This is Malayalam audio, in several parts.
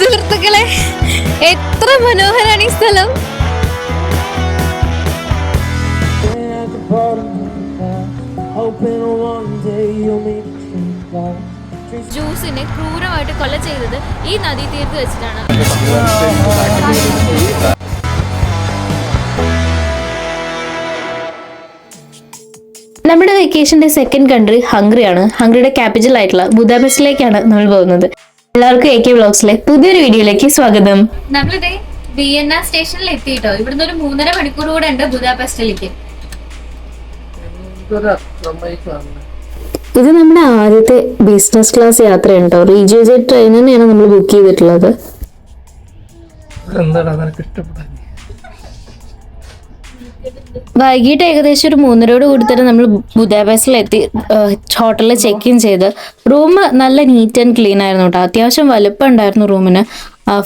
സുഹൃത്തുക്കളെ എത്ര മനോഹരാണ് ഈ സ്ഥലം. ജ്യൂസിനെ ക്രൂരമായിട്ട് കൊല ചെയ്തത് ഈ നദീ തീർത്ത് വെച്ചിട്ടാണ്. നമ്മുടെ വെക്കേഷന്റെ സെക്കൻഡ് കൺട്രി ഹംഗറിയാണ് ഹംഗറിയുടെ ക്യാപിറ്റൽ ആയിട്ടുള്ള ബുദാപെസ്റ്റിലേക്കാണ് നമ്മൾ പോകുന്നത്. എല്ലാവർക്കും എ കെ ബ്ലോഗ്സിലെ പുതിയൊരു വീഡിയോയിലേക്ക് സ്വാഗതം. നമ്മളിതേ വിയന്ന സ്റ്റേഷനിൽ എത്തിയിട്ടോ? ഇവിടുന്ന് ഒരു മൂന്നര മണിക്കൂർ കൂടെ ഉണ്ട് ബുദാപെസ്റ്റിലേക്ക്. ഇത് നമ്മുടെ ആദ്യത്തെ ബിസിനസ് ക്ലാസ് യാത്രയാണ് കേട്ടോ റീജിയോ ജെറ്റ് ട്രെയിൻ തന്നെയാണ് നമ്മൾ ബുക്ക് ചെയ്തിട്ടുള്ളത്. എന്താണ് വൈകിട്ട് ഏകദേശം ഒരു മൂന്നരയോട് കൂടി തന്നെ നമ്മൾ ബുദാപെസ്റ്റിലെത്തി ഹോട്ടലിൽ ചെക്ക് ഇൻ ചെയ്ത്. റൂം നല്ല നീറ്റ് ആൻഡ് ക്ലീൻ ആയിരുന്നു കേട്ടോ. അത്യാവശ്യം വലുപ്പം ഉണ്ടായിരുന്നു റൂമിന്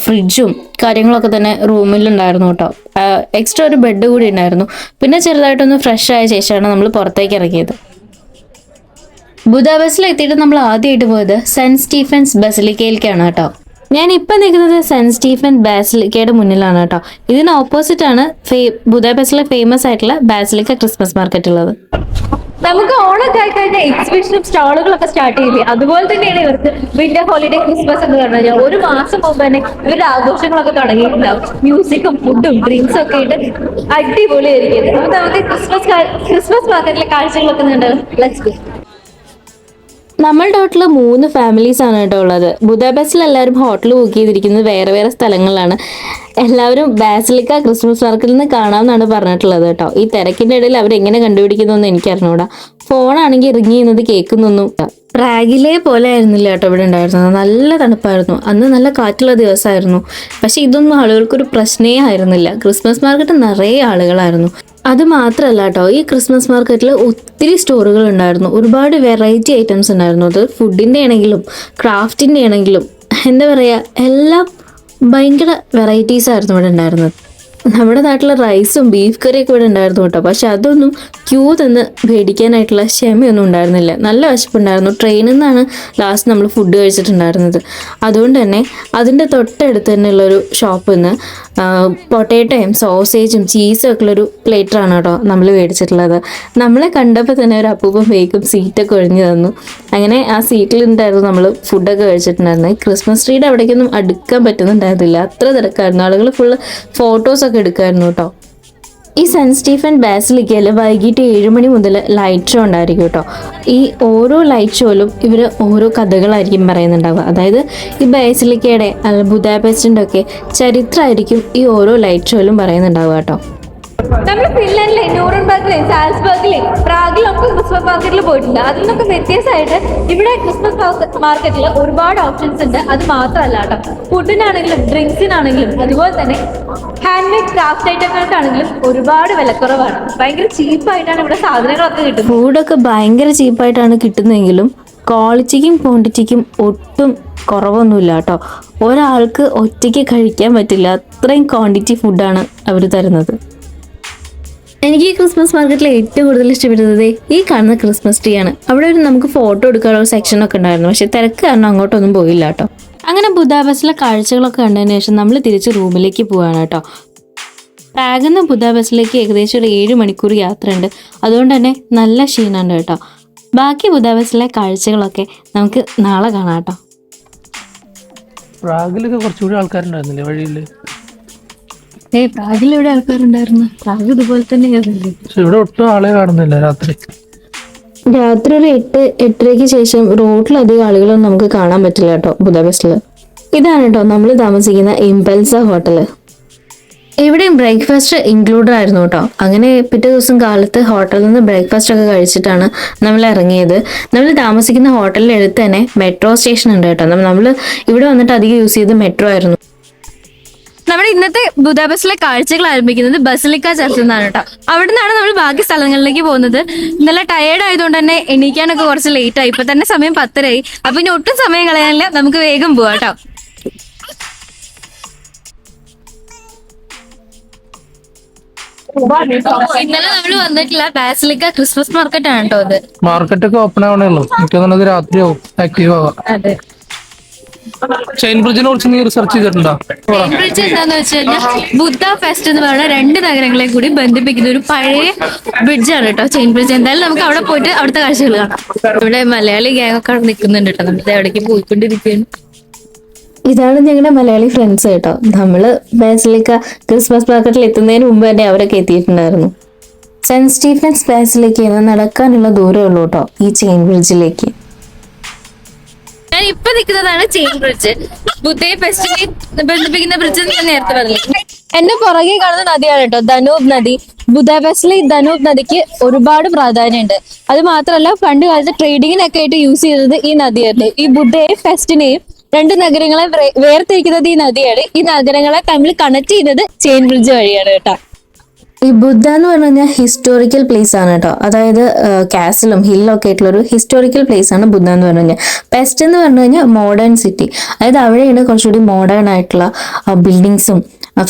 ഫ്രിഡ്ജും കാര്യങ്ങളൊക്കെ തന്നെ റൂമിലുണ്ടായിരുന്നു കേട്ടോ. എക്സ്ട്രാ ഒരു ബെഡ് കൂടി ഉണ്ടായിരുന്നു. പിന്നെ ചെറുതായിട്ടൊന്ന് ഫ്രഷ് ആയ ശേഷമാണ് നമ്മൾ പുറത്തേക്ക് ഇറങ്ങിയത്. ബുദാപെസ്റ്റിൽ എത്തിയിട്ട് നമ്മൾ ആദ്യമായിട്ട് പോയത് സെന്റ് സ്റ്റീഫൻസ് ബസിലിക്കയിലേക്കാണ് കേട്ടോ. ഞാൻ ഇപ്പം നിൽക്കുന്നത് സെന്റ് സ്റ്റീഫൻ ബാസിലിക്കയുടെ മുന്നിലാണ് കേട്ടോ. ഇതിന് ഓപ്പോസിറ്റ് ആണ് ബുദാപെസ്റ്റിലെ ഫേമസ് ആയിട്ടുള്ള ബാസിലിക്ക ക്രിസ്മസ് മാർക്കറ്റ് ഉള്ളത്. നമുക്ക് ഓണൊക്കെ ആയി കഴിഞ്ഞാൽ എക്സിബിഷനും സ്റ്റാളുകളൊക്കെ സ്റ്റാർട്ട് ചെയ്യില്ലേ അതുപോലെ തന്നെയാണ് ഇവർക്ക് വിന്റർ ഹോളിഡേ ക്രിസ്മസ് എന്ന് പറഞ്ഞു ഒരു മാസം മുമ്പ് തന്നെ ഇവരുടെ ആഘോഷങ്ങളൊക്കെ തുടങ്ങിയിട്ടുണ്ടാവും. മ്യൂസിക്കും ഫുഡും ഡ്രിങ്ക്സും ഒക്കെ ആയിട്ട് അടിപൊളിയായിരിക്കും. നമുക്ക് ക്രിസ്മസ് ക്രിസ്മസ് മാർക്കറ്റിലെ കാഴ്ചകളൊക്കെ ഉണ്ട് ലെറ്റ്സ് ഗോ നമ്മളുടെ ഹോട്ടലിൽ മൂന്ന് ഫാമിലീസ് ആണ് കേട്ടോ ഉള്ളത്. ബുദാപെസ്റ്റിൽ എല്ലാവരും ഹോട്ടൽ ബുക്ക് ചെയ്തിരിക്കുന്നത് വേറെ വേറെ സ്ഥലങ്ങളിലാണ്. എല്ലാവരും ബാസിലിക്ക ക്രിസ്മസ് മാർക്കിൽ നിന്ന് കാണാമെന്നാണ് പറഞ്ഞിട്ടുള്ളത് കേട്ടോ. ഈ തിരക്കിന്റെ ഇടയിൽ അവരെങ്ങനെ കണ്ടുപിടിക്കുന്നതെന്ന് എനിക്ക് അറിഞ്ഞൂടാ. ഫോണാണെങ്കിൽ റിങ് ചെയ്യുന്നത് കേൾക്കുന്നൊന്നും. പ്രാഗിലെ പോലെ ആയിരുന്നില്ല കേട്ടോ ഇവിടെ ഉണ്ടായിരുന്നത്. നല്ല തണുപ്പായിരുന്നു. അന്ന് നല്ല കാറ്റുള്ള ദിവസമായിരുന്നു. പക്ഷെ ഇതൊന്നും ആളുകൾക്കൊരു പ്രശ്നേ ആയിരുന്നില്ല. ക്രിസ്മസ് മാർക്കറ്റ് നിറയെ ആളുകളായിരുന്നു. അത് മാത്രമല്ല കേട്ടോ ഈ ക്രിസ്മസ് മാർക്കറ്റിൽ ഒത്തിരി സ്റ്റോറുകൾ ഉണ്ടായിരുന്നു ഒരുപാട് വെറൈറ്റി ഐറ്റംസ് ഉണ്ടായിരുന്നു. അത് ഫുഡിന്റെ ആണെങ്കിലും ക്രാഫ്റ്റിന്റെ ആണെങ്കിലും എന്താ പറയുക എല്ലാം ഭയങ്കര വെറൈറ്റീസ് ആയിരുന്നു ഇവിടെ ഉണ്ടായിരുന്നത്. നമ്മുടെ നാട്ടിൽ റൈസും ബീഫ് കറിയൊക്കെ ഇവിടെ ഉണ്ടായിരുന്നു കേട്ടോ. പക്ഷെ അതൊന്നും ക്യൂ നിന്ന് മേടിക്കാനായിട്ടുള്ള ക്ഷമയൊന്നും ഉണ്ടായിരുന്നില്ല. നല്ല വിശപ്പുണ്ടായിരുന്നു. ട്രെയിനിൽ നിന്നാണ് ലാസ്റ്റ് നമ്മൾ ഫുഡ് കഴിച്ചിട്ടുണ്ടായിരുന്നത്. അതുകൊണ്ട് തന്നെ അതിന്റെ തൊട്ടടുത്ത് തന്നെയുള്ളൊരു ഷോപ്പിൽ നിന്ന് പൊട്ടേറ്റോയും സോസേജും ചീസും ഒക്കെ ഉള്ളൊരു പ്ലേറ്ററാണ് കേട്ടോ നമ്മൾ മേടിച്ചിട്ടുള്ളത്. നമ്മളെ കണ്ടപ്പോൾ തന്നെ ഒരു അപ്പൂപ്പം വേക്കും സീറ്റൊക്കെ ഒഴിഞ്ഞു തന്നു. അങ്ങനെ ആ സീറ്റിലുണ്ടായിരുന്നു നമ്മൾ ഫുഡൊക്കെ കഴിച്ചിട്ടുണ്ടായിരുന്നത്. ക്രിസ്മസ് ട്രീയുടെ അവിടേക്കൊന്നും അടുക്കാൻ പറ്റുന്നുണ്ടായിരുന്നില്ല. അത്ര തിരക്കായിരുന്നു. ആളുകൾ ഫുള്ള് ഫോട്ടോസൊക്കെ എടുക്കായിരുന്നു കേട്ടോ ഈ സെന്റ് സ്റ്റീഫൻ ബാസിലിക്കയിൽ വൈകിട്ട് ഏഴ് മണി മുതൽ ലൈറ്റ് ഷോ ഉണ്ടായിരിക്കും കേട്ടോ ഈ ഓരോ ലൈറ്റ് ഷോയിലും ഇവർ ഓരോ കഥകളായിരിക്കും പറയുന്നുണ്ടാവുക. അതായത് ഈ ബാസിലിക്കയുടെ ബുദാപെസ്റ്റിന്റെ ഒക്കെ ചരിത്രമായിരിക്കും ഈ ഓരോ ലൈറ്റ് ഷോയിലും പറയുന്നുണ്ടാവുക കേട്ടോ നമ്മൾ ഫിൻലാൻഡിലെ ന്യൂറൻബർഗിലെ സാൽസ്ബർഗിലെ പ്രാഗിലൊക്കെ ക്രിസ്മസ് മാർക്കറ്റിൽ പോയിട്ടുണ്ട്. അതിൽ നിന്നൊക്കെ വ്യത്യസ്തമായിട്ട് ഇവിടെ ക്രിസ്മസ് മാർക്കറ്റിൽ ഒരുപാട് ഓപ്ഷൻസ് ഉണ്ട്. അത് മാത്രമല്ല കേട്ടോ. ഫുഡിനാണെങ്കിലും ഡ്രിങ്ക്സിനാണെങ്കിലും അതുപോലെ തന്നെ ഹാൻഡ് മെയ്ഡ് ക്രാഫ്റ്റ് ഐറ്റങ്ങൾക്കാണെങ്കിലും ഒരുപാട് വിലക്കുറവാണ്. ഭയങ്കര ചീപ്പായിട്ടാണ് ഇവിടെ സാധനങ്ങളൊക്കെ കിട്ടുന്നത്. ഫുഡൊക്കെ ഭയങ്കര ചീപ്പായിട്ടാണ് കിട്ടുന്നതെങ്കിലും ക്വാളിറ്റിക്കും ക്വാണ്ടിറ്റിക്കും ഒട്ടും കുറവൊന്നുമില്ല കേട്ടോ. ഒരാൾക്ക് ഒറ്റയ്ക്ക് കഴിക്കാൻ പറ്റില്ല. അത്രയും ക്വാണ്ടിറ്റി ഫുഡാണ് അവർ തരുന്നത്. എനിക്ക് ഈ ക്രിസ്മസ് മാർക്കറ്റിൽ ഏറ്റവും കൂടുതൽ ഇഷ്ടപ്പെടുന്നത് ഈ കാണുന്ന ക്രിസ്മസ് ട്രീ ആണ്. അവിടെ ഒരു നമുക്ക് ഫോട്ടോ എടുക്കാനുള്ള സെക്ഷൻ ഒക്കെ ഉണ്ടായിരുന്നു. പക്ഷെ തിരക്ക് കാരണം അങ്ങോട്ടൊന്നും പോയില്ല കേട്ടോ. അങ്ങനെ ബുദാബസിലെ കാഴ്ചകളൊക്കെ കണ്ടതിന് ശേഷം നമ്മൾ തിരിച്ച് റൂമിലേക്ക് പോവാണ് കേട്ടോ. പ്രാഗിൽ ബുദാബസിലേക്ക് ഏകദേശം ഒരു ഏഴ് മണിക്കൂർ യാത്രയുണ്ട്. അതുകൊണ്ട് തന്നെ നല്ല ക്ഷീണമുണ്ട് കേട്ടോ. ബാക്കി ബുദാബസിലെ കാഴ്ചകളൊക്കെ നമുക്ക് നാളെ കാണാം കേട്ടോ. പ്രാഗിലൊക്കെ കുറച്ചുകൂടി ആൾക്കാരുണ്ടായിരുന്നില്ലേ വഴിയിൽ ഏ പ്രാഗിൽ എവിടെ ആൾക്കാരുണ്ടായിരുന്നു? പ്രാഗ് ഇതുപോലെ പക്ഷെ ഇവിടെ ഒട്ടും ആളെ കാണുന്നില്ല രാത്രി. രാത്രി ഒരു എട്ട് എട്ടരയ്ക്ക് ശേഷം റോഡിലധികം ആളുകളൊന്നും നമുക്ക് കാണാൻ പറ്റില്ല കേട്ടോ ബുദാപെസ്റ്റിൽ. ഇതാണ് കേട്ടോ നമ്മൾ താമസിക്കുന്ന ഇമ്പൽസ ഹോട്ടൽ. ഇവിടെയും ബ്രേക്ക്ഫാസ്റ്റ് ഇൻക്ലൂഡഡ് ആയിരുന്നു കേട്ടോ. അങ്ങനെ പിറ്റേ ദിവസം കാലത്ത് ഹോട്ടലിൽ നിന്ന് ബ്രേക്ക്ഫാസ്റ്റ് ഒക്കെ കഴിച്ചിട്ടാണ് നമ്മൾ ഇറങ്ങിയത്. നമ്മൾ താമസിക്കുന്ന ഹോട്ടലിന്റെ അടുത്ത് തന്നെ മെട്രോ സ്റ്റേഷൻ ഉണ്ട് കേട്ടോ. നമ്മൾ ഇവിടെ വന്നിട്ട് അധികം യൂസ് ചെയ്ത് മെട്രോ ആയിരുന്നു. നമ്മുടെ ഇന്നത്തെ ബുദാബസിലെ കാഴ്ചകൾ ആരംഭിക്കുന്നത് ബസലിക്ക ചർച്ച് നിന്നാണ് കേട്ടോ. അവിടെ നിന്നാണ് നമ്മൾ ബാക്കി സ്ഥലങ്ങളിലേക്ക് പോകുന്നത്. നല്ല ടയേർഡ് ആയതുകൊണ്ട് തന്നെ എണീക്കാനൊക്കെ കുറച്ച് ലേറ്റ് ആയി. ഇപ്പൊ തന്നെ സമയം പത്തരയായി. അപ്പൊ ഇനി ഒട്ടും സമയം കളയാനില്ല. നമുക്ക് വേഗം പോവാം കേട്ടോ. ഇന്നലെ നമ്മൾ വന്നിട്ടില്ല ബാസിലിക്ക ക്രിസ്മസ് മാർക്കറ്റ് ആണ് കേട്ടോ മാർക്കറ്റ് ഒക്കെ ഓപ്പൺ ആവണേ ഉള്ളൂ. എനിക്ക് തോന്നുന്നത് ആക്റ്റീവ് ആവാം. അതെ. ചെയിൻ ബ്രിഡ്ജിനെ കുറിച്ച് നീ റിസർച്ച് ചെയ്തിട്ടുണ്ടോ? ബ്രിഡ്ജ് എന്താന്ന് വെച്ച് കഴിഞ്ഞാൽ ബുദ്ധ ഫെസ്റ്റ് എന്ന് പറയുന്ന രണ്ട് നഗരങ്ങളെ കൂടി ബന്ധിപ്പിക്കുന്ന ഒരു പഴയ ബ്രിഡ്ജ് ആണ് കേട്ടോ ചെയിൻ ബ്രിഡ്ജ് എന്തായാലും നമുക്ക് അവിടെ പോയിട്ട് അവിടുത്തെ കാഴ്ചകൾ കാണാം. ഇവിടെ മലയാളി ഗ്യാങ് ഒക്കെ അവിടെ നിൽക്കുന്നുണ്ട് കേട്ടോ നമ്മൾ എവിടേക്ക് പോയിക്കൊണ്ടിരിക്കുകയാണ്. ഇതാണ് ഞങ്ങളുടെ മലയാളി ഫ്രണ്ട്സ് കേട്ടോ നമ്മൾ ബാസിലിക്ക ക്രിസ്മസ് മാർക്കറ്റിൽ എത്തുന്നതിന് മുമ്പ് തന്നെ അവരൊക്കെ എത്തിയിട്ടുണ്ടായിരുന്നു. സെന്റ് സ്റ്റീഫൻസ് ബാസിലേക്ക് നടക്കാനുള്ള ദൂരമുള്ളൂ കേട്ടോ ഈ ചെയിൻ ബ്രിഡ്ജിലേക്ക് ഇപ്പൊ നിൽക്കുന്നതാണ് ചെയിൻ ബ്രിഡ്ജ് ബുദ്ധയെ ഫെസ്റ്റിനെ ബന്ധിപ്പിക്കുന്ന ബ്രിഡ്ജ് നേരത്തെ പറഞ്ഞു എന്റെ പുറകെ കാണുന്ന നദിയാണ് കേട്ടോ ധനൂബ് നദി. ബുദാപെസ്റ്റിലെ ധനൂബ് നദിക്ക് ഒരുപാട് പ്രാധാന്യമുണ്ട്. അത് മാത്രമല്ല പണ്ട് കാലത്ത് ട്രേഡിങ്ങിനൊക്കെ ആയിട്ട് യൂസ് ചെയ്തത് ഈ നദിയായിരുന്നു. ഈ ബുദ്ധയെ ഫെസ്റ്റിനെയും രണ്ട് നഗരങ്ങളെ വേർതിരിക്കുന്നത് ഈ നദിയാണ്. ഈ നഗരങ്ങളെ തമ്മിൽ കണക്ട് ചെയ്യുന്നത് ചെയിൻ ബ്രിഡ്ജ് വഴിയാണ് കേട്ടോ. ഈ ബുദ്ധ എന്ന് പറഞ്ഞു കഴിഞ്ഞാൽ ഹിസ്റ്റോറിക്കൽ പ്ലേസ് ആണ് കേട്ടോ. അതായത് കാസിലും ഒക്കെ ആയിട്ടുള്ള ഒരു ഹിസ്റ്റോറിക്കൽ പ്ലേസ് ആണ് ബുദ്ധ എന്ന് പറഞ്ഞു കഴിഞ്ഞാൽ. പെസ്റ്റ് എന്ന് പറഞ്ഞു കഴിഞ്ഞാൽ മോഡേൺ സിറ്റി അതായത് അവിടെയാണ് കുറച്ചുകൂടി മോഡേൺ ആയിട്ടുള്ള ബിൽഡിങ്സും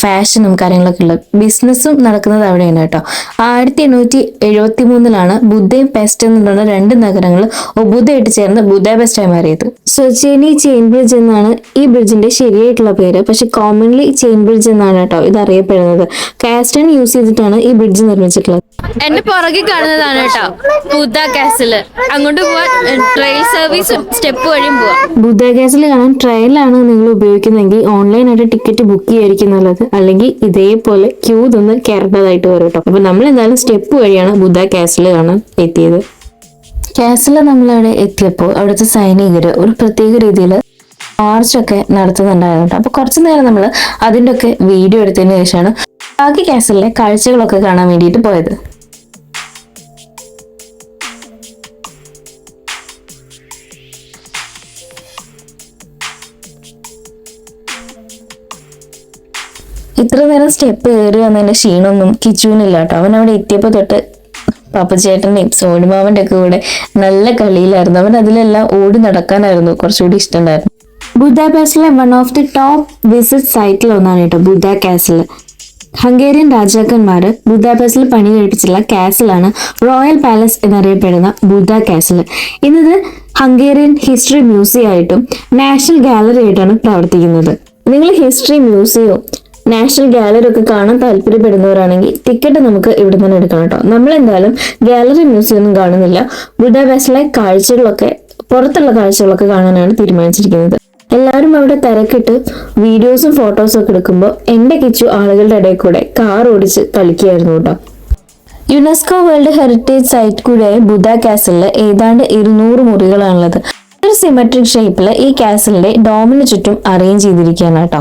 ഫാഷനും കാര്യങ്ങളൊക്കെ ഉള്ളത്. ബിസിനസ്സും നടക്കുന്നത് അവിടെയാണ് കേട്ടോ. ആയിരത്തി എണ്ണൂറ്റി എഴുപത്തി മൂന്നിലാണ് ബുദ്ധയും പെസ്റ്റ് എന്ന് എന്നുള്ള രണ്ട് നഗരങ്ങൾ ഒബുദ്ധയായിട്ട് ചേർന്ന് ബുദ്ധ പെസ്റ്റായി മാറിയത് സൊച്ചേനി ചെയിൻ ബ്രിഡ്ജ് എന്നാണ് ഈ ബ്രിഡ്ജിന്റെ ശരിയായിട്ടുള്ള പേര്. പക്ഷെ കോമൺലി ചെയിൻ ബ്രിഡ്ജ് എന്നാണ് കേട്ടോ ഇത് അറിയപ്പെടുന്നത്. കാസ്റ്റൺ യൂസ് ചെയ്തിട്ടാണ് ഈ ബ്രിഡ്ജ് നിർമ്മിച്ചിട്ടുള്ളത്. എന്റെ പുറകെ കാണുന്നതാണ് കേട്ടോ. ബുദ്ധ കാസിൽ അങ്ങോട്ട് പോവാൻ ട്രെയിൽ സർവീസ് സ്റ്റെപ്പ് വഴിയും പോവാം. ബുദ്ധ കാസിൽ കാണാൻ ട്രെയിലാണ് നിങ്ങൾ ഉപയോഗിക്കുന്നതെങ്കിൽ ഓൺലൈനായിട്ട് ടിക്കറ്റ് ബുക്ക് ചെയ്യായിരിക്കും നല്ലത്. അല്ലെങ്കിൽ ഇതേപോലെ ക്യൂ നിന്ന് കയറേണ്ടതായിട്ട് വരും കേട്ടോ അപ്പൊ നമ്മൾ എന്തായാലും സ്റ്റെപ്പ് വഴിയാണ് ബുദ്ധ കാസിൽ കാണാൻ എത്തിയത്. കാസിൽ നമ്മളവിടെ എത്തിയപ്പോൾ അവിടുത്തെ സൈനികർ ഒരു പ്രത്യേക രീതിയിൽ മാർച്ചൊക്കെ നടത്തുന്നുണ്ടായിരുന്നു അപ്പൊ കുറച്ചു നേരം നമ്മൾ അതിന്റെ ഒക്കെ വീഡിയോ എടുത്തതിന് ശേഷമാണ് ബാക്കി കാസ്റ്റിലെ കാഴ്ചകളൊക്കെ കാണാൻ വേണ്ടിയിട്ട് പോയത്. സ്റ്റെപ്പ് കയറി വന്നതിന്റെ ക്ഷീണമൊന്നും കിച്ചുവിനില്ല കേട്ടോ അവൻ അവിടെ എത്തിയപ്പോൾ തൊട്ട് പപ്പച്ചേട്ടന്റെയും സോണിമാവന്റെ ഒക്കെ കൂടെ നല്ല കളിയിലായിരുന്നു. അവൻ അതിലെല്ലാം ഓടി നടക്കാനായിരുന്നു കുറച്ചുകൂടി ഇഷ്ടമുണ്ടായിരുന്നു Buda one of the top visit സൈറ്റിൽ ഒന്നാണ് കേട്ടോ ബുദ്ധ കാസിൽ ഹംഗേറിയൻ രാജാക്കന്മാർ ബുദ്ധാപാസിൽ പണി കഴിപ്പിച്ചിട്ടുള്ള കാസിലാണ് റോയൽ പാലസ് എന്നറിയപ്പെടുന്ന ബുദ്ധ കാസിൽ ഇന്നത് ഹംഗേറിയൻ ഹിസ്റ്ററി മ്യൂസിയം ആയിട്ടും നാഷണൽ ഗാലറി ആയിട്ടാണ് പ്രവർത്തിക്കുന്നത്. നിങ്ങൾ ഹിസ്റ്ററി മ്യൂസിയവും നാഷണൽ ഗാലറി ഒക്കെ കാണാൻ താല്പര്യപ്പെടുന്നവരാണെങ്കിൽ ടിക്കറ്റ് നമുക്ക് ഇവിടെ തന്നെ എടുക്കണം കേട്ടോ. നമ്മൾ എന്തായാലും ഗാലറി മ്യൂസിയം ഒന്നും കാണുന്നില്ല. ബുഡാബാസിലെ കാഴ്ചകളൊക്കെ പുറത്തുള്ള കാഴ്ചകളൊക്കെ കാണാനാണ് തീരുമാനിച്ചിരിക്കുന്നത്. എല്ലാവരും അവിടെ തിരക്കിട്ട് വീഡിയോസും ഫോട്ടോസും ഒക്കെ എടുക്കുമ്പോൾ എന്റെ കിച്ചു ആളുകളുടെ ഇടയിൽ കൂടെ കാർ ഓടിച്ച് കളിക്കുകയായിരുന്നു കേട്ടോ. യുനെസ്കോ വേൾഡ് ഹെറിറ്റേജ് സൈറ്റ് കൂടിയായ ബുദ്ധ കാസലിൽ ഏതാണ്ട് ഇരുന്നൂറ് മുറികളാണുള്ളത്. ഒരു സിമെട്രിക് ഷേപ്പിൽ ഈ കാസലിന്റെ ഡോമിന് ചുറ്റും അറേഞ്ച് ചെയ്തിരിക്കുകയാണ് കേട്ടോ.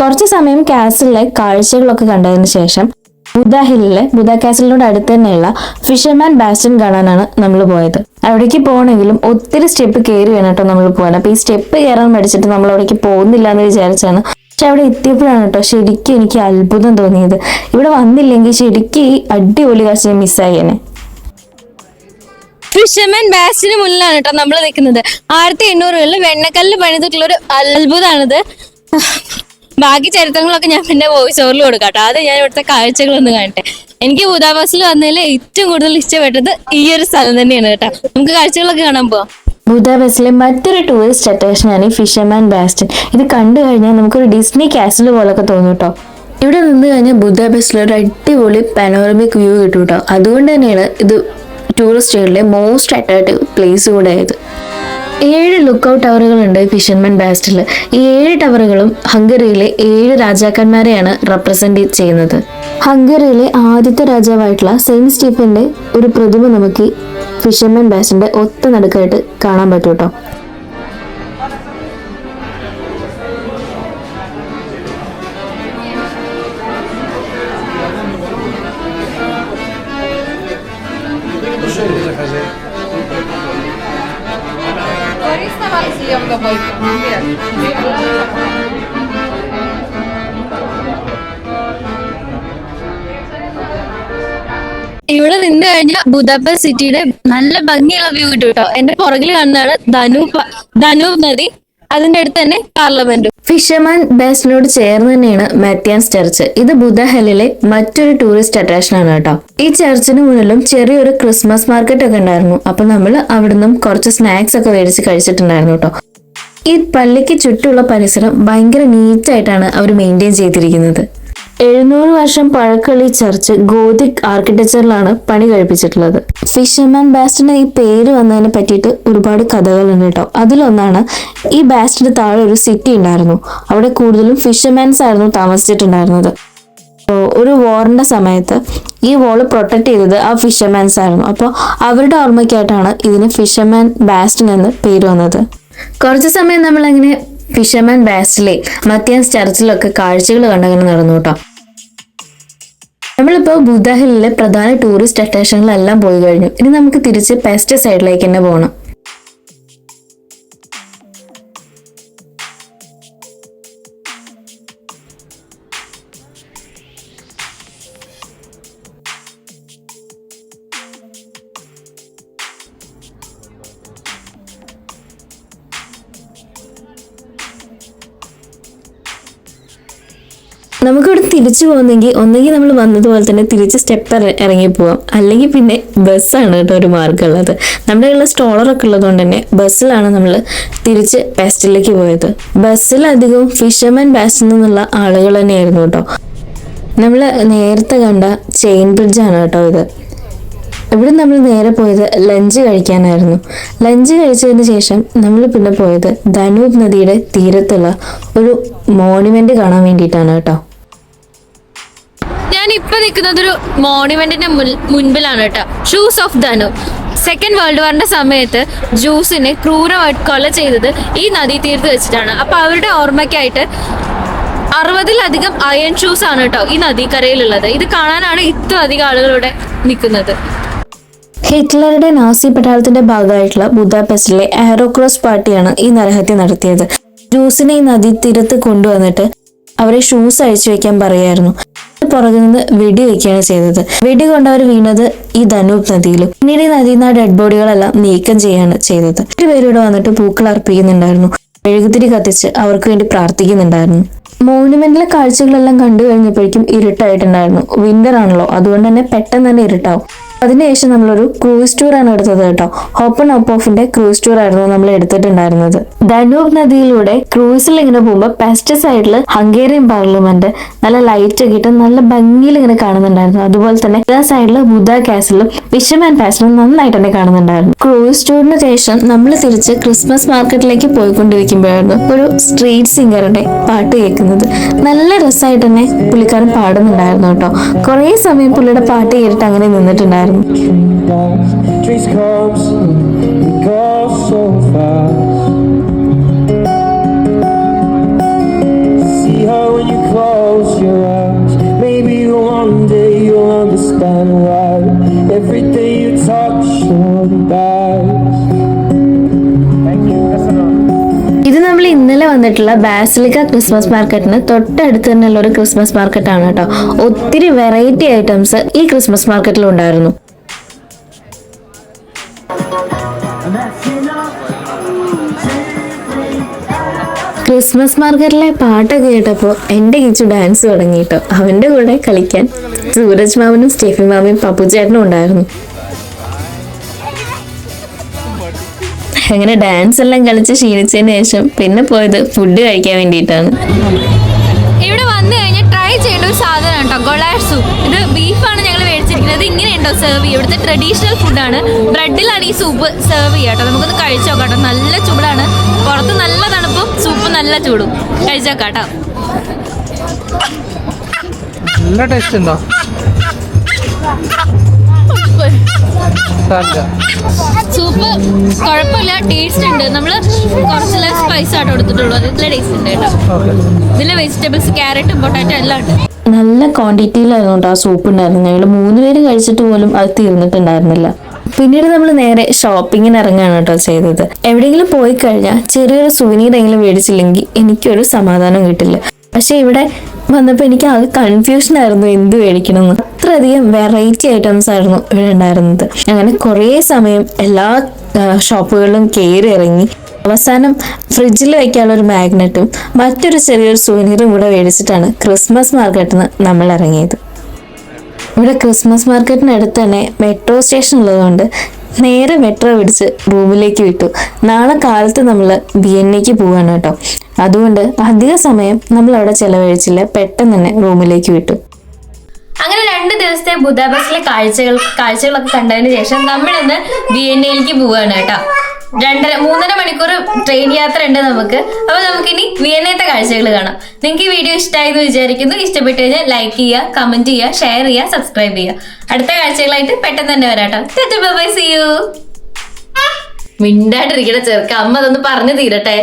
കുറച്ച് സമയം കാസിലെ കാഴ്ചകളൊക്കെ കണ്ടതിന് ശേഷം ബുദ്ധ ഹില്ലിലെ ബുദ്ധ കാസിലിനോട് അടുത്ത് തന്നെയുള്ള ഫിഷർമാൻ ബാസ്റ്റൻ കാണാനാണ് നമ്മൾ പോയത്. അവിടേക്ക് പോകണമെങ്കിലും ഒത്തിരി സ്റ്റെപ്പ് കയറി വേണം നമ്മൾ പോകാൻ. അപ്പൊ ഈ സ്റ്റെപ്പ് കയറാൻ പഠിച്ചിട്ട് നമ്മൾ അവിടേക്ക് പോകുന്നില്ല എന്ന് വിചാരിച്ചാണ്. പക്ഷെ അവിടെ എത്തിയപ്പോഴാണ് കേട്ടോ ശരിക്കും എനിക്ക് അത്ഭുതം തോന്നിയത്. ഇവിടെ വന്നില്ലെങ്കിൽ ശരിക്കും ഈ അടിപൊളി കാഴ്ച മിസ്സായേനെ ഫിഷർമാൻ ബാസിന് മുന്നിലാണ് കേട്ടോ നമ്മൾ നിൽക്കുന്നത്. ആയിരത്തി എണ്ണൂറുകളിൽ വെണ്ണക്കല്ല് പണിതിട്ടുള്ള ഒരു അത്ഭുതമാണിത് ബാക്കി ചരിത്രങ്ങളൊക്കെ ഞാൻ പിന്നെ വോയിസ് ഓവറിൽ കൊടുക്കാം അത് ഞാൻ ഇവിടുത്തെ കാഴ്ചകളൊന്ന് കാണട്ടെ. എനിക്ക് ബുദാബാസിൽ വന്നതിൽ ഏറ്റവും കൂടുതൽ ഇഷ്ടപ്പെട്ടത് ഈ ഒരു സ്ഥലം തന്നെയാണ് കേട്ടോ. നമുക്ക് കാഴ്ചകളൊക്കെ കാണാൻ പോവാം. ബുധാബസിലെ മറ്റൊരു ടൂറിസ്റ്റ് അട്രാക്ഷനാണ് ഫിഷർമാൻ ബാസ്റ്റൻ ഇത് കണ്ടു കഴിഞ്ഞാൽ നമുക്കൊരു ഡിസ്നി കാസിൽ പോലൊക്കെ തോന്നും കേട്ടോ ഇവിടെ നിന്ന് കഴിഞ്ഞാൽ ബുദാപെസ്റ്റിൽ ഒരു അടിപൊളി പാനോറമിക് വ്യൂ കിട്ടും കേട്ടോ അതുകൊണ്ട് തന്നെയാണ് ഇത് ടൂറിസ്റ്റുകളുടെ മോസ്റ്റ് അട്രാക്റ്റീവ് പ്ലേസ് കൂടെ ആയത് ഏഴ് ലുക്കൗട്ട് ടവറുകളുണ്ട് ഫിഷർമെൻ ബാസ്റ്റിൽ ഈ ഏഴ് ടവറുകളും ഹംഗറിയിലെ ഏഴ് രാജാക്കന്മാരെയാണ് റെപ്രസെന്റ് ചെയ്യുന്നത്. ഹംഗറിയിലെ ആദ്യത്തെ രാജാവായിട്ടുള്ള സെയിന്റ് സ്റ്റീഫന്റെ ഒരു പ്രതിമ നമുക്ക് ഫിഷർമെൻ ബാസ്റ്റിന്റെ ഒത്ത നടുക്കായിട്ട് കാണാൻ ഇവിടെ നിന്ന് കഴിഞ്ഞാൽ ബുദാപെസ്റ്റ് സിറ്റിയുടെ നല്ല ഭംഗിയുള്ള വ്യൂ കിട്ടും കേട്ടോ എന്റെ പുറകിൽ കാണുന്നതാണ് ധനൂപ് ധനൂപ് നദി. അതിന്റെ അടുത്ത് തന്നെ പാർലമെന്റും. ഫിഷർമാൻ ബേസിനോട് ചേർന്ന് തന്നെയാണ് മാത്യാൻസ് ചർച്ച്. ഇത് ബുദ്ധഹലിലെ മറ്റൊരു ടൂറിസ്റ്റ് അട്രാക്ഷൻ ആണ് കേട്ടോ. ഈ ചർച്ചിന് മുന്നിലും ചെറിയൊരു ക്രിസ്മസ് മാർക്കറ്റ് ഒക്കെ ഉണ്ടായിരുന്നു. അപ്പൊ നമ്മൾ അവിടുന്ന് കുറച്ച് സ്നാക്സ് ഒക്കെ മേടിച്ച് കഴിച്ചിട്ടുണ്ടായിരുന്നു കേട്ടോ. ഈ പള്ളിക്ക് ചുറ്റുമുള്ള പരിസരം ഭയങ്കര നീറ്റായിട്ടാണ് അവർ മെയിന്റെയിൻ ചെയ്തിരിക്കുന്നത്. എഴുന്നൂറ് വർഷം പഴക്കമുള്ള ചർച്ച് ഗോതിക് ആർക്കിടെക്ചറിലാണ് പണി കഴിപ്പിച്ചിട്ടുള്ളത്. ഫിഷർമാൻ ബാസ്റ്റിന് ഈ പേര് വന്നതിനെ പറ്റിയിട്ട് ഒരുപാട് കഥകളുണ്ട് കേട്ടോ. അതിലൊന്നാണ് ഈ ബാസ്റ്റിന് താഴെ ഒരു സിറ്റി ഉണ്ടായിരുന്നു. അവിടെ കൂടുതലും ഫിഷർമാൻസ് ആയിരുന്നു താമസിച്ചിട്ടുണ്ടായിരുന്നത്. ഒരു വാറിന്റെ സമയത്ത് ഈ വാൾ പ്രൊട്ടക്ട് ചെയ്തത് ആ ഫിഷർമാൻസ് ആയിരുന്നു. അപ്പോൾ അവരുടെ ഓർമ്മയ്ക്കായിട്ടാണ് ഇതിന് ഫിഷർമാൻ ബാസ്റ്റിൻ എന്ന് പേര് വന്നത്. കുറച്ച് സമയം നമ്മൾ അങ്ങനെ ഫിഷർമാൻ ബാസ്റ്റിലെ മത്യാൻസ് ചർച്ചിലൊക്കെ കാഴ്ചകൾ കണ്ടങ്ങനെ നടന്നു കേട്ടോ നമ്മളിപ്പോൾ ബുദ്ധ പ്രധാന ടൂറിസ്റ്റ് അറ്റാക്ഷനുകളെല്ലാം പോയി കഴിഞ്ഞു. ഇനി നമുക്ക് തിരിച്ച് പെസ്റ്റ് സൈഡിലേക്ക് തന്നെ പോകണം നമുക്കിവിടെ തിരിച്ചു പോകുന്നെങ്കിൽ ഒന്നെങ്കിൽ നമ്മൾ വന്നതുപോലെ തന്നെ തിരിച്ച് സ്റ്റെപ്പ് ഇറങ്ങി പോവാം. അല്ലെങ്കിൽ പിന്നെ ബസ്സാണ് കേട്ടോ ഒരു മാർഗമുള്ളത്. നമ്മുടെ ഉള്ള സ്റ്റോളറൊക്കെ ഉള്ളതുകൊണ്ട് തന്നെ ബസ്സിലാണ് നമ്മൾ തിരിച്ച് പാസ്റ്റിലേക്ക് പോയത്. ബസ്സിലധികവും ഫിഷർമാൻ ബാസ്റ്റിൽ നിന്നുള്ള ആളുകൾ തന്നെയായിരുന്നു കേട്ടോ. നമ്മൾ നേരത്തെ കണ്ട ചെയിൻ ബ്രിഡ്ജാണ് കേട്ടോ ഇത്. ഇവിടെ നമ്മൾ നേരെ പോയത് ലഞ്ച് കഴിക്കാനായിരുന്നു. ലഞ്ച് കഴിച്ചതിന് ശേഷം നമ്മൾ പിന്നെ പോയത് ധനൂപ് നദിയുടെ തീരത്തുള്ള ഒരു മോണുമെന്റ് കാണാൻ വേണ്ടിയിട്ടാണ് കേട്ടോ. ഇപ്പൊ നിൽക്കുന്നത് ഒരു മോണുമെന്റിന്റെ മുൻപിലാണ് കേട്ടോ. Shoes of Danube second world വാറിന്റെ സമയത്ത് ജൂസിനെ ക്രൂരമായിട്ട് കൊല ചെയ്തത് ഈ നദീ തീരത്ത് വെച്ചിട്ടാണ്. അപ്പൊ അവരുടെ ഓർമ്മയ്ക്കായിട്ട് അറുപതിലധികം അയൺ ഷൂസ് ആണ് കേട്ടോ ഈ നദീക്കരയിലുള്ളത്. ഇത് കാണാനാണ് ഇത്ര അധികം ആളുകളിവിടെ നിൽക്കുന്നത്. ഹിറ്റ്ലറുടെ നാസി പട്ടാളത്തിന്റെ ഭാഗമായിട്ടുള്ള ബുദാപെസ്റ്റിലെ ആരോക്രോസ് പാർട്ടിയാണ് ഈ നരഹത്യ നടത്തിയത്. ജൂസിനെ ഈ നദീതീരത്ത് കൊണ്ടുവന്നിട്ട് അവരെ ഷൂസ് അഴിച്ചു വെക്കാൻ പറയായിരുന്നു. പുറകിൽ നിന്ന് വെടി വെക്കുകയാണ് ചെയ്തത്. വെടി കൊണ്ടവർ വീണത് ഈ ധനൂപ് നദിയിലും. പിന്നീട് ഈ നദിയിൽ നിന്ന് ഡെഡ് ബോഡികളെല്ലാം നീക്കം ചെയ്യാണ് ചെയ്തത്. ഒരു പേരിവിടെ വന്നിട്ട് പൂക്കൾ അർപ്പിക്കുന്നുണ്ടായിരുന്നു. മെഴുകുതിരി കത്തിച്ച് അവർക്ക് വേണ്ടി പ്രാർത്ഥിക്കുന്നുണ്ടായിരുന്നു. മോണുമെന്റിലെ കാഴ്ചകളെല്ലാം കണ്ടു കഴിഞ്ഞപ്പോഴേക്കും ഇരുട്ടായിട്ടുണ്ടായിരുന്നു. വിന്റർ ആണല്ലോ. അതുകൊണ്ട് തന്നെ പെട്ടെന്ന് തന്നെ ഇരുട്ടാവും. അതിനുശേഷം നമ്മളൊരു ക്രൂസ് ടൂർ ആണ് എടുത്തത് കേട്ടോ. ഓപ്പൺ ഓപ്പ് ഓഫിന്റെ ക്രൂസ് ടൂർ ആയിരുന്നു നമ്മൾ എടുത്തിട്ടുണ്ടായിരുന്നത്. ഡനൂബ് നദിയിലൂടെ ക്രൂസിൽ ഇങ്ങനെ പോകുമ്പോൾ പെസ്റ്റ് സൈഡിൽ ഹംഗേറിയൻ പാർലമെന്റ് നല്ല ലൈറ്റ് ഒക്കെ ഇട്ട് നല്ല ഭംഗിയിൽ ഇങ്ങനെ കാണുന്നുണ്ടായിരുന്നു. അതുപോലെ തന്നെ ഇതാ സൈഡിൽ ബുദ്ധ കാസിലും വിഷമാൻ പാസിലും നന്നായിട്ട് തന്നെ കാണുന്നുണ്ടായിരുന്നു. ക്രൂസ് ടൂറിന് ശേഷം നമ്മൾ തിരിച്ച് ക്രിസ്മസ് മാർക്കറ്റിലേക്ക് പോയിക്കൊണ്ടിരിക്കുമ്പോഴായിരുന്നു ഒരു സ്ട്രീറ്റ് സിംഗറുടെ പാട്ട് കേൾക്കുന്നത്. നല്ല രസമായിട്ട് തന്നെ പുള്ളിക്കാരൻ പാടുന്നുണ്ടായിരുന്നു കേട്ടോ. കുറേ സമയം പുള്ളിയുടെ പാട്ട് കേട്ടിട്ട് അങ്ങനെ നിന്നിട്ടുണ്ടായിരുന്നു. Tree dies, trees come slow, we go so fast. See her when you close your eyes. Maybe one day you'll understand why everything you touch surely dies. ഇത് നമ്മൾ ഇന്നലെ വന്നിട്ടുള്ള ബാസിലിക്ക ക്രിസ്മസ് മാർക്കറ്റിന് തൊട്ടടുത്ത് തന്നെയുള്ള ഒരു ക്രിസ്മസ് മാർക്കറ്റാണ് കേട്ടോ ഒത്തിരി വെറൈറ്റി ഐറ്റംസ് ഈ ക്രിസ്മസ് മാർക്കറ്റിൽ ഉണ്ടായിരുന്നു ക്രിസ്മസ് മാർക്കറ്റിലെ പാട്ട് കേട്ടപ്പോൾ എന്റെ കിച്ചു ഡാൻസ് തുടങ്ങിയിട്ടോ അവന്റെ കൂടെ കളിക്കാൻ സൂരജ് മാമനും സ്റ്റീഫി മാമയും പപ്പുചേട്ടനും ഉണ്ടായിരുന്നു. അങ്ങനെ ഡാൻസ് എല്ലാം കളിച്ച് ക്ഷീണിച്ചതിന് ശേഷം പിന്നെ പോയത് ഫുഡ് കഴിക്കാൻ വേണ്ടിയിട്ടാണ്. ഇവിടെ വന്നു കഴിഞ്ഞാൽ ട്രൈ ചെയ്യേണ്ട ഒരു സാധനം കേട്ടോ ഗൊളാഷ് ഇത് ബീഫാണ് ഇത് ഇങ്ങനെയുണ്ടോ സെർവ് ചെയ്യുക? ഇവിടുത്തെ ട്രഡീഷണൽ ഫുഡാണ് ബ്രെഡിലാണ് ഈ സൂപ്പ് സെർവ് ചെയ്യുക കേട്ടോ. നമുക്കൊന്ന് കഴിച്ചു നോക്കാം നല്ല ചൂടാണ്. പുറത്ത് നല്ല തണുപ്പും സൂപ്പ് നല്ല ചൂടും. കഴിച്ചേക്കാം കേട്ടോ. നല്ല ടേസ്റ്റ് ഉണ്ടോ. സൂപ്പ് കുഴപ്പമില്ല. ടേസ്റ്റ് ഉണ്ട്. നമ്മൾ കുറച്ച് സ്പൈസ് ആട്ടോ എടുത്തിട്ടുള്ളൂ അതിൽ ടേസ്റ്റ് ഉണ്ട് കേട്ടോ. ഇതിലെ വെജിറ്റബിൾസ് ക്യാരറ്റും പൊട്ടാറ്റോ എല്ലാം ഉണ്ട്. നല്ല ക്വാണ്ടിറ്റിയിലായിരുന്നു കേട്ടോ ആ സൂപ്പ് ഉണ്ടായിരുന്നത്. ഞങ്ങൾ മൂന്ന് പേര് കഴിച്ചിട്ട് പോലും അത് തീർന്നിട്ടുണ്ടായിരുന്നില്ല. പിന്നീട് നമ്മൾ നേരെ ഷോപ്പിങ്ങിന് ഇറങ്ങുകയാണ് കേട്ടോ ചെയ്തത്. എവിടെയെങ്കിലും പോയി കഴിഞ്ഞാൽ ചെറിയൊരു സുവനീരെങ്കിലും മേടിച്ചില്ലെങ്കിൽ എനിക്കൊരു സമാധാനം കിട്ടില്ല. പക്ഷെ ഇവിടെ വന്നപ്പോൾ എനിക്ക് ആകെ കൺഫ്യൂഷൻ ആയിരുന്നു എന്ത് മേടിക്കണമെന്ന് അത്രയധികം വെറൈറ്റി ഐറ്റംസ് ആയിരുന്നു ഇവിടെ ഉണ്ടായിരുന്നത്. അങ്ങനെ കുറേ സമയം എല്ലാ ഷോപ്പുകളിലും കയറി ഇറങ്ങി. അവസാനം ഫ്രിഡ്ജിൽ വയ്ക്കാനുള്ള ഒരു മാഗ്നറ്റും മറ്റൊരു ചെറിയൊരു സുവനീറും കൂടെ മേടിച്ചിട്ടാണ് ക്രിസ്മസ് മാർക്കറ്റിൽ നിന്ന് നമ്മൾ ഇറങ്ങിയത്. ഇവിടെ ക്രിസ്മസ് മാർക്കറ്റിനടുത്ത് തന്നെ മെട്രോ സ്റ്റേഷൻ ഉള്ളതുകൊണ്ട് നേരെ മെട്രോ പിടിച്ച് റൂമിലേക്ക് വിട്ടു. നാളെ കാലത്ത് നമ്മൾ എക്ക് പോവാണ് കേട്ടോ. അതുകൊണ്ട് അധിക സമയം നമ്മൾ അവിടെ ചെലവഴിച്ചില്ല. പെട്ടെന്ന് തന്നെ റൂമിലേക്ക് വിട്ടു. അങ്ങനെ രണ്ട് ദിവസത്തെ ബുദാപെസ്റ്റിലെ കാഴ്ചകൾ കാഴ്ചകളൊക്കെ കണ്ടതിന് ശേഷം നമ്മളിന്ന് ബി വി എൻ എയിലേക്ക് പോവാണ് കേട്ടോ. രണ്ടര മൂന്നര മണിക്കൂർ ട്രെയിൻ യാത്ര ഉണ്ട് നമുക്ക്. അപ്പൊ നമുക്ക് ഇനി വിയന്നത്തെ കാഴ്ചകൾ കാണാം. നിങ്ങൾക്ക് ഈ വീഡിയോ ഇഷ്ടമായി എന്ന് വിചാരിക്കുന്നു. ഇഷ്ടപ്പെട്ടു കഴിഞ്ഞാൽ ലൈക്ക് ചെയ്യുക കമന്റ് ചെയ്യുക ഷെയർ ചെയ്യുക സബ്സ്ക്രൈബ് ചെയ്യുക. അടുത്ത കാഴ്ചകളായിട്ട് പെട്ടെന്ന് തന്നെ വരാട്ടോ. ബൈ സി യു മിണ്ടാണ്ടിരിക്കണ ചെറുക്ക അമ്മ അതൊന്ന് പറഞ്ഞു തീരട്ടെ.